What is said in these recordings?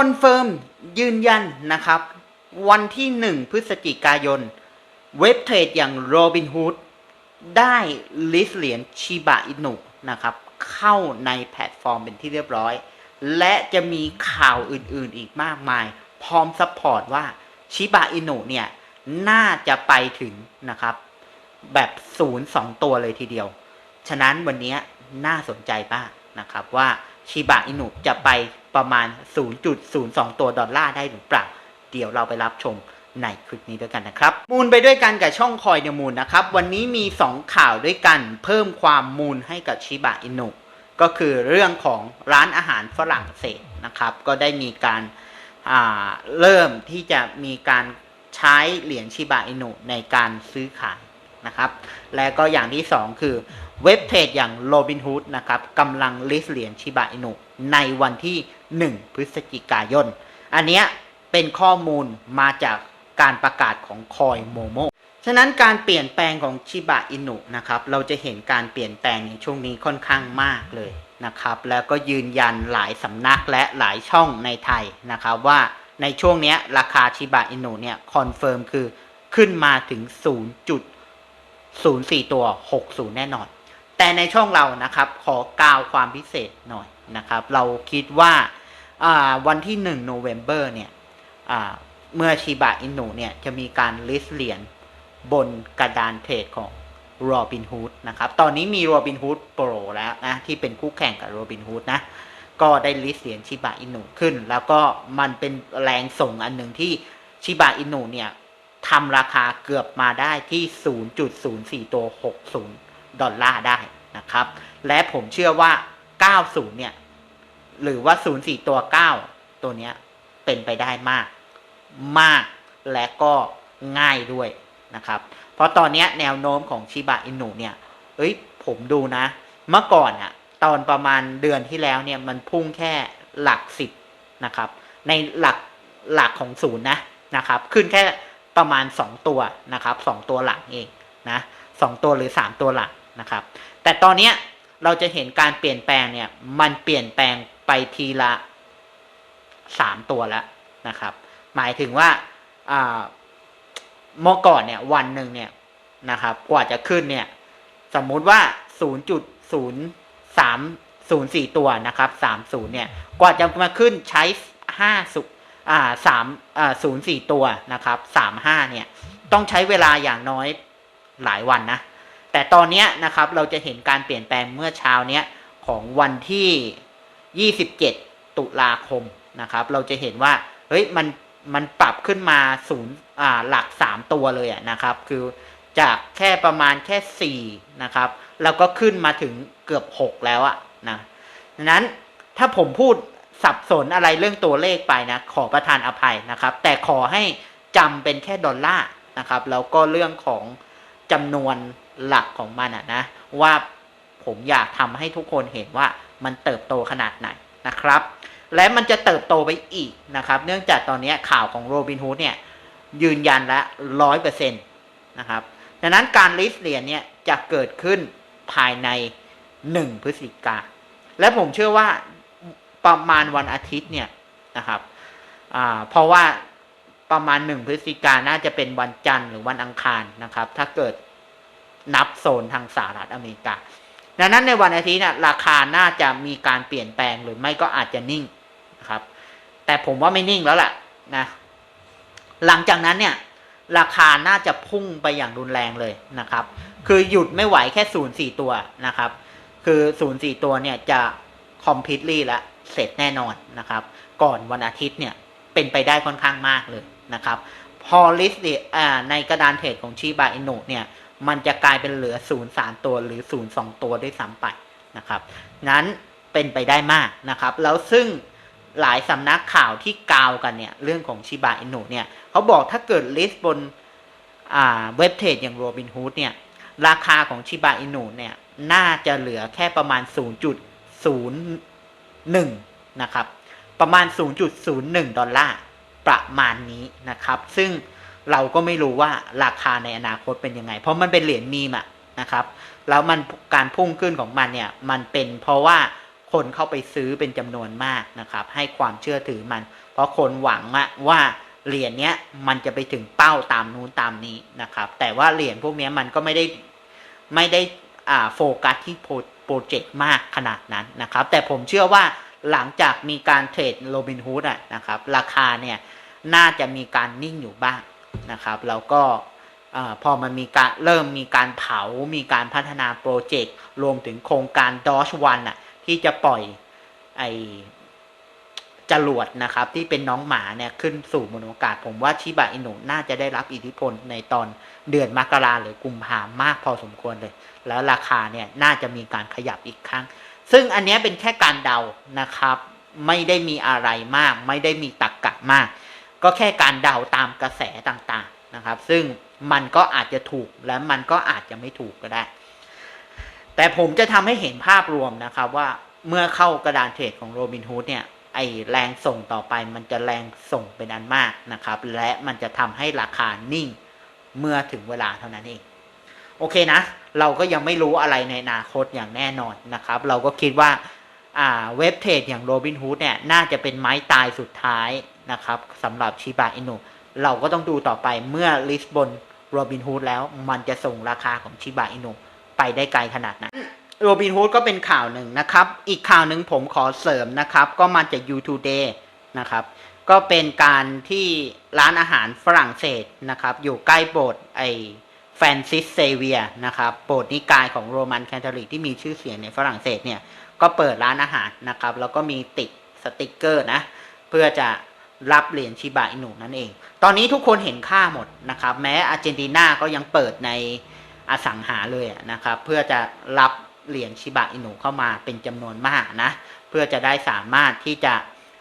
อนเฟิร์มยืนยันนะครับ วันที่ 1 พฤศจิกายน เว็บเทรดอย่าง Robinhood ได้ลิสเหรียญชิบะอินุนะครับ เข้าในแพลตฟอร์มเป็นที่เรียบร้อย และจะมีข่าวอื่นๆอีกมากมาย พร้อมซัพพอร์ตว่าชิบะอินุเนี่ย น่าจะไปถึงนะครับ แบบศูนย์สองตัวเลยทีเดียว ฉะนั้นวันนี้น่าสนใจมากนะครับว่าชิบะอินุจะไป ประมาณ 0.02 ตัวดอลลาร์ได้หรือเปล่า เดี๋ยวเราไปรับชมในคลิปนี้ด้วยกันนะครับ มูลไปด้วยกันกับช่องคอยเดมูลนะครับ วันนี้มี 2 ข่าวด้วยกันเพิ่มความมูลให้กับชิบะอินุก็คือเรื่องของร้านอาหารฝรั่งเศสนะครับ ก็ได้มีการาเริ่มที่จะมีการใช้เหรียญชิบะอินุในการซื้อขายนะครับ และก็อย่างที่ 2 คือ เว็บเทรดอย่าง Robinhood นะครับกำลังลิสเหรียญชิบะอินุในวันที่ 1 พฤศจิกายน อันเนี้ยเป็นข้อมูลมาจากการประกาศของคอยโมโมฉะนั้นการเปลี่ยนแปลงของชิบะอินุนะครับเราจะเห็นการเปลี่ยนแปลงในช่วงนี้ค่อนข้างมากเลยนะครับแล้วก็ยืนยันหลายสำนักและหลายช่องในไทยนะครับว่าในช่วงเนี้ยราคาชิบะอินุเนี่ยคอนเฟิร์มคือขึ้นมาถึง 0.04 ตัว 60 แน่นอน แต่ในช่องเรานะครับขอกล่าวความพิเศษหน่อยนะครับ เราคิดว่าวันที่1โนเวม ber เนี่ยเมื่อชิบะอินุเนี่ยจะมีการลิสเหรียญบนกระดานเทรดของ Robinhood นะครับ ตอนนี้มี Robinhood Pro แล้วนะ ที่เป็นคู่แข่งกับ Robinhood นะ ก็ได้ลิสเหรียญชิบะอินุขึ้น แล้วก็มันเป็นแรงส่งอันหนึ่งที่ชิบะอินุเนี่ยทำราคาเกือบมาได้ที่ 0.04ตัว60 ดอลลาร์ได้นะครับ และผมเชื่อว่า 90 เนี่ย หรือว่า 04 ตัว 9 ตัวเนี้ยเป็นไปได้มาก มากและก็ง่ายด้วยนะครับ เพราะตอนนี้แนวโน้มของชิบะอินุเนี่ย เอ้ย ผมดูนะ เมื่อก่อนอะตอนประมาณเดือนที่แล้วเนี่ย มันพุ่งแค่หลักสิบนะครับ ในหลักหลักของศูนย์นะนะครับ ขึ้นแค่ประมาณสองตัวนะครับสองตัวหลักเองนะสองตัวหรือสามตัวหลัก นะครับ แต่ตอนนี้เราจะเห็นการเปลี่ยนแปลงเนี่ย มันเปลี่ยนแปลงไปทีละสามตัวแล้วนะครับ หมายถึงว่าอ่าเมื่อก่อนเนี่ยวันหนึ่งเนี่ยนะครับ กว่าจะขึ้นเนี่ย สมมุติว่า 0.0304 ตัวนะครับ30เนี่ย กว่าจะมาขึ้นใช้5สุอ่า3อ่า04 ตัวนะครับ35เนี่ย ต้องใช้เวลาอย่างน้อยหลายวันนะ แต่ตอนนี้นะครับเราจะเห็นการเปลี่ยนแปลงเมื่อเช้าเนี้ยของวันที่ 27 ตุลาคมนะครับ เราจะเห็นว่าเฮ้ยมันมันปรับขึ้นมาศูนย์อ่าหลัก 3 ตัวเลยอะนะครับ คือจากแค่ประมาณแค่4นะครับแล้วก็ขึ้นมาถึงเกือบ 6 แล้วอะนะดังนั้นถ้าผมพูดสับสนอะไรเรื่องตัวเลขไปนะขอประทานอภัยนะครับ แต่ขอให้จำเป็นแค่ดอลลาร์นะครับแล้วก็เรื่องของจำนวน หลักของมันอะนะว่าผมอยากทำให้ทุกคนเห็นว่ามันเติบโตขนาดไหนนะครับ และมันจะเติบโตไปอีกนะครับ เนื่องจากตอนนี้ข่าวของโรบินฮูดเนี่ยยืนยันและร้อยเปอร์เซ็นต์นะครับดังนั้นการลิสเหรียญเนี่ยจะเกิดขึ้นภายในหนึ่งพฤศจิกา และผมเชื่อว่าประมาณวันอาทิตย์เนี่ยนะครับเพราะว่าประมาณหนึ่งพฤศจิกาน่าจะเป็นวันจันทร์หรือวันอังคารนะครับ ถ้าเกิด นับโซนทางสหรัฐอเมริกา ดังนั้นในวันอาทิตย์นี่ราคาน่าจะมีการเปลี่ยนแปลงหรือไม่ก็อาจจะนิ่งนะครับ แต่ผมว่าไม่นิ่งแล้วแหละนะหลังจากนั้นเนี่ยราคาน่าจะพุ่งไปอย่างรุนแรงเลยนะครับ คือหยุดไม่ไหวแค่ศูนย์สี่ตัวนะครับ คือศูนย์สี่ตัวเนี่ยจะ completely ละเสร็จแน่นอนนะครับ ก่อนวันอาทิตย์เนี่ยเป็นไปได้ค่อนข้างมากเลยนะครับ พอลิสต์ในกระดานเทรดของชีบาอินุเนี่ย มันจะกลายเป็นเหลือ0 3ตัวหรือ0 2ตัวด้วยซ้ำไปนะครับนั้นเป็นไปได้มากนะครับ แล้วซึ่งหลายสำนักข่าวที่กาวกันเนี่ยเรื่องของชิบะอินุเนี่ยเขาบอกถ้าเกิดลิสต์บนเว็บเทรดอย่างโรบินฮูดเนี่ยราคาของชิบะอินุเนี่ยน่าจะเหลือแค่ประมาณ 0.01 นะครับ ประมาณ 0.01 ดอลลาร์ประมาณนี้นะครับ ซึ่ง เราก็ไม่รู้ว่าราคาในอนาคตเป็นยังไง เพราะมันเป็นเหรียญมีมอะนะครับ แล้วมันการพุ่งขึ้นของมันเนี่ยมันเป็นเพราะว่าคนเข้าไปซื้อเป็นจำนวนมากนะครับ ให้ความเชื่อถือมัน เพราะคนหวังว่าเหรียญเนี้ยมันจะไปถึงเป้าตามนู้นตามนี้นะครับ แต่ว่าเหรียญพวกนี้มันก็ไม่ได้ไม่ได้อ่าโฟกัสที่โปรเจกต์มากขนาดนั้นนะครับ แต่ผมเชื่อว่าหลังจากมีการเทรดโรบินฮูดอะนะครับ ราคาเนี่ยน่าจะมีการนิ่งอยู่บ้าง นะครับ แล้วก็พอมันมีการเริ่มมีการเผา มีการพัฒนาโปรเจกต์ รวมถึงโครงการดอชวันอะที่จะปล่อยไอจรวดนะครับ ที่เป็นน้องหมาเนี่ยขึ้นสู่บนอากาศ ผมว่าชิบะอินุน่าจะได้รับอิทธิพลในตอนเดือนมกราหรือกุมภามากพอสมควรเลย แล้วราคาเนี่ยน่าจะมีการขยับอีกครั้ง ซึ่งอันนี้เป็นแค่การเดานะครับ ไม่ได้มีอะไรมาก ไม่ได้มีตักกะมาก ก็แค่การเดาตามกระแสต่างๆนะครับ ซึ่งมันก็อาจจะถูกและมันก็อาจจะไม่ถูกก็ได้ แต่ผมจะทำให้เห็นภาพรวมนะครับว่าเมื่อเข้ากระดานเทรดของโรบินฮูดเนี่ยไอแรงส่งต่อไปมันจะแรงส่งเป็นอันมากนะครับ และมันจะทำให้ราคานิ่งเมื่อถึงเวลาเท่านั้นเอง โอเคนะ เราก็ยังไม่รู้อะไรในอนาคตอย่างแน่นอนนะครับ เราก็คิดว่าอ่าเว็บเทรดอย่างโรบินฮูดเนี่ยน่าจะเป็นไม้ตายสุดท้าย นะครับสำหรับชิบะอินุเราก็ต้องดูต่อไปเมื่อลิสบนโรบินฮูดแล้วมันจะส่งราคาของชิบะอินุไปได้ไกลขนาดไหนโรบินฮูดก็เป็นข่าวหนึ่งนะครับ อีกข่าวหนึ่งผมขอเสริมนะครับ ก็มาจาก u Today นะครับ ก็เป็นการที่ร้านอาหารฝรั่งเศสนะครับ อยู่ใกล้โบสถ์ไอแฟนซิสเซเวียนะครับโบสถ์นิกายของโรมันแคทอลิกที่มีชื่อเสียงในฝรั่งเศสเนี่ย ก็เปิดร้านอาหารนะครับ แล้วก็มีติดสติกเกอร์นะ เพื่อจะ รับเหรียญชิบะอินุนั่นเอง ตอนนี้ทุกคนเห็นค่าหมดนะครับ แม้อาร์เจนตินาก็ยังเปิดในอสังหาเลยนะครับ เพื่อจะรับเหรียญชิบะอินุเข้ามาเป็นจำนวนมากนะ เพื่อจะได้สามารถที่จะ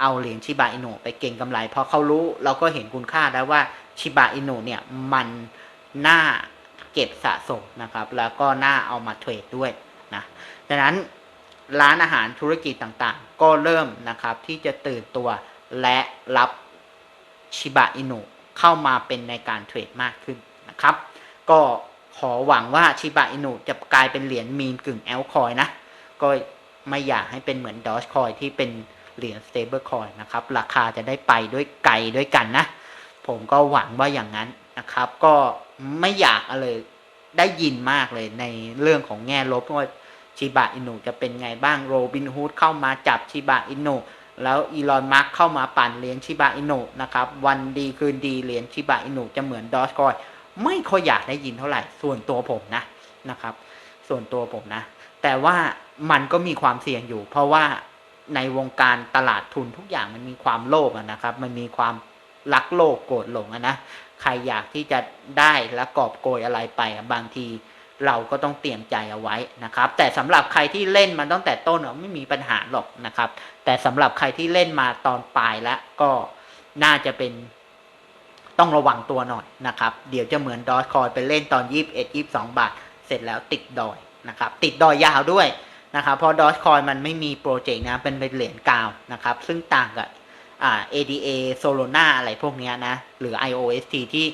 เอาเหรียญชิบะอินุไปเก็งกำไร เพราะเขารู้เราก็เห็นคุณค่าแล้วว่าชิบะอินุเนี่ยมันน่าเก็บสะสมนะครับ แล้วก็น่าเอามาเทรดด้วยนะดังนั้นร้านอาหารธุรกิจต่างๆ ก็เริ่มนะครับที่จะตื่นตัว และรับชิบะอินุเข้ามาเป็นในการเทรดมากขึ้นนะครับ ก็ขอหวังว่าชิบะอินุจะกลายเป็นเหรียญมีมกึ่งแอลคอยนะ ก็ไม่อยากให้เป็นเหมือนดอ g คอยที่เป็นเหรียญสเตเบิลคอยนะครับ ราคาจะได้ไปด้วยไกลด้วยกันนะ ผมก็หวังว่าอย่างนั้นนะครับ ก็ไม่อยากอะไรได้ยินมากเลยในเรื่องของแง่ลบว่าชิบะอินุจะเป็นไงบ้างโรบินฮูดเข้ามาจับชิบะอินุ แล้วอีลอนมาร์กเข้ามาปั่นเหรียญชิบะอินุนะครับ วันดีคืนดีเหรียญชิบะอินุจะเหมือนดอ g คอยไม่ค่อยอยากได้ยินเท่าไหร่ ส่วนตัวผมนะนะครับ ส่วนตัวผมนะ แต่ว่ามันก็มีความเสี่ยงอยู่ เพราะว่าในวงการตลาดทุนทุกอย่างมันมีความโลภนะครับ มันมีความรักโลภโกรธหลงนะ ใครอยากที่จะได้และกอบโกยอะไรไปบางที เราก็ต้องเตรียมใจเอาไว้นะครับ แต่สำหรับใครที่เล่นมาตั้งแต่ต้นอะไม่มีปัญหาหรอกนะครับ แต่สำหรับใครที่เล่นมาตอนปลายแล้วก็น่าจะเป็นต้องระวังตัวหน่อยนะครับ เดี๋ยวจะเหมือนดอ g คอยไปเล่นตอน21 22บาท เสร็จแล้วติดดอยนะครับ ติดดอยยาวด้วยนะครับเพราะดอ g คอยมันไม่มีโปรเจกต์นะเป็นเหรียญกาวนะครับ ซึ่งต่างกับอ่า ADA Solana อะไรพวกนี้นะ หรือ IOST ที่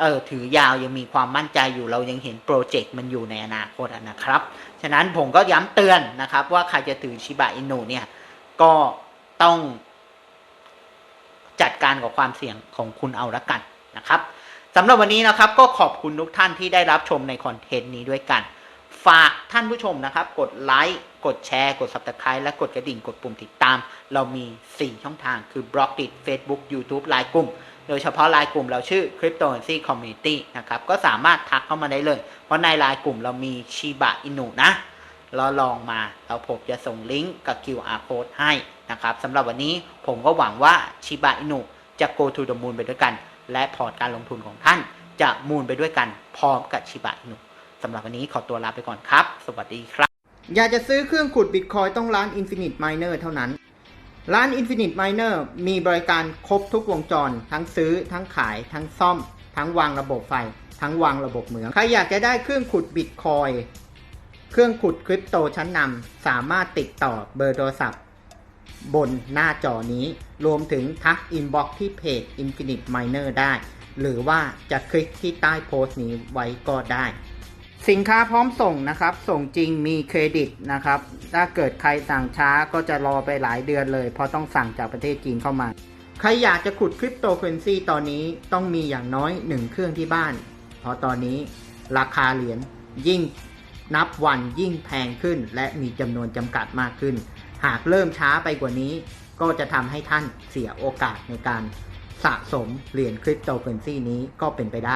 เออถือยาวยังมีความมั่นใจอยู่เรายังเห็นโปรเจกต์มันอยู่ในอนาคตนะครับ ฉะนั้นผมก็ย้ำเตือนนะครับ ว่าใครจะถือชิบะอินุเนี่ยก็ต้องจัดการกับความเสี่ยงของคุณเอาละกันนะครับสำหรับวันนี้นะครับก็ขอบคุณทุกท่านที่ได้รับชมในคอนเทนต์นี้ด้วยกัน ฝากท่านผู้ชมนะครับ กดไลค์กดแชร์ กด subscribe และกดกระดิ่งกดปุ่มติดตาม เรามี 4 ช่องทางคือ b l o g d i t Facebook YouTube ไลน์กลุ่ม โดยเฉพาะไลน์กลุ่มเราชื่อ Cryptocurrency Community นะครับ ก็สามารถทักเข้ามาได้เลย เพราะในไลน์กลุ่มเรามีชิบะอินุนะเราลองมาแล้วผมจะส่งลิงก์กับ QR code ให้นะครับสำหรับวันนี้ผมก็หวังว่าชิบะอินุจะ go to the moon ไปด้วยกัน และพอร์ตการลงทุนของท่านจะมูนไปด้วยกันพร้อมกับชิบะอินุสำหรับวันนี้ขอตัวลาไปก่อนครับ สวัสดีครับ อยากจะซื้อเครื่องขุดบิตคอยต้องร้าน Infinite Miner เท่านั้น ร้าน Infinite Miner มีบริการครบทุกวงจร ทั้งซื้อ ทั้งขาย ทั้งซ่อม ทั้งวางระบบไฟ ทั้งวางระบบเหมือง ใครอยากจะได้เครื่องขุดบิตคอย เครื่องขุดคริปโตชั้นนำ สามารถติดต่อเบอร์โทรศัพท์ บนหน้าจอนี้ รวมถึงทักอินบ็อกที่เพจ Infinite Miner ได้ หรือว่าจะคลิกที่ใต้โพสต์นี้ไว้ก็ได้ สินค้าพร้อมส่งนะครับ ส่งจริงมีเครดิตนะครับ ถ้าเกิดใครสั่งช้าก็จะรอไปหลายเดือนเลย เพราะต้องสั่งจากประเทศจีนเข้ามา ใครอยากจะขุดคริปโตเคอเรนซีตอนนี้ต้องมีอย่างน้อยหนึ่งเครื่องที่บ้าน เพราะตอนนี้ราคาเหรียญยิ่งนับวันยิ่งแพงขึ้น และมีจำนวนจำกัดมากขึ้น หากเริ่มช้าไปกว่านี้ ก็จะทำให้ท่านเสียโอกาสในการสะสมเหรียญคริปโตเคอเรนซีนี้ก็เป็นไปได้